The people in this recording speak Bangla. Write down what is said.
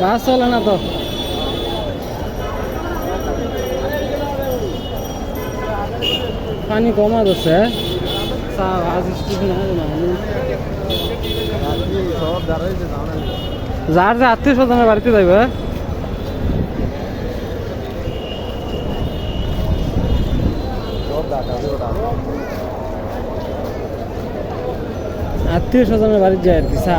বাস চলে না তো। পানি কমা জানা যার যে আত্মীয় স্বজনের বাড়িতে যাইবে ওটা আত্মীয় স্বজনের বাড়িতে যায় আর কি চা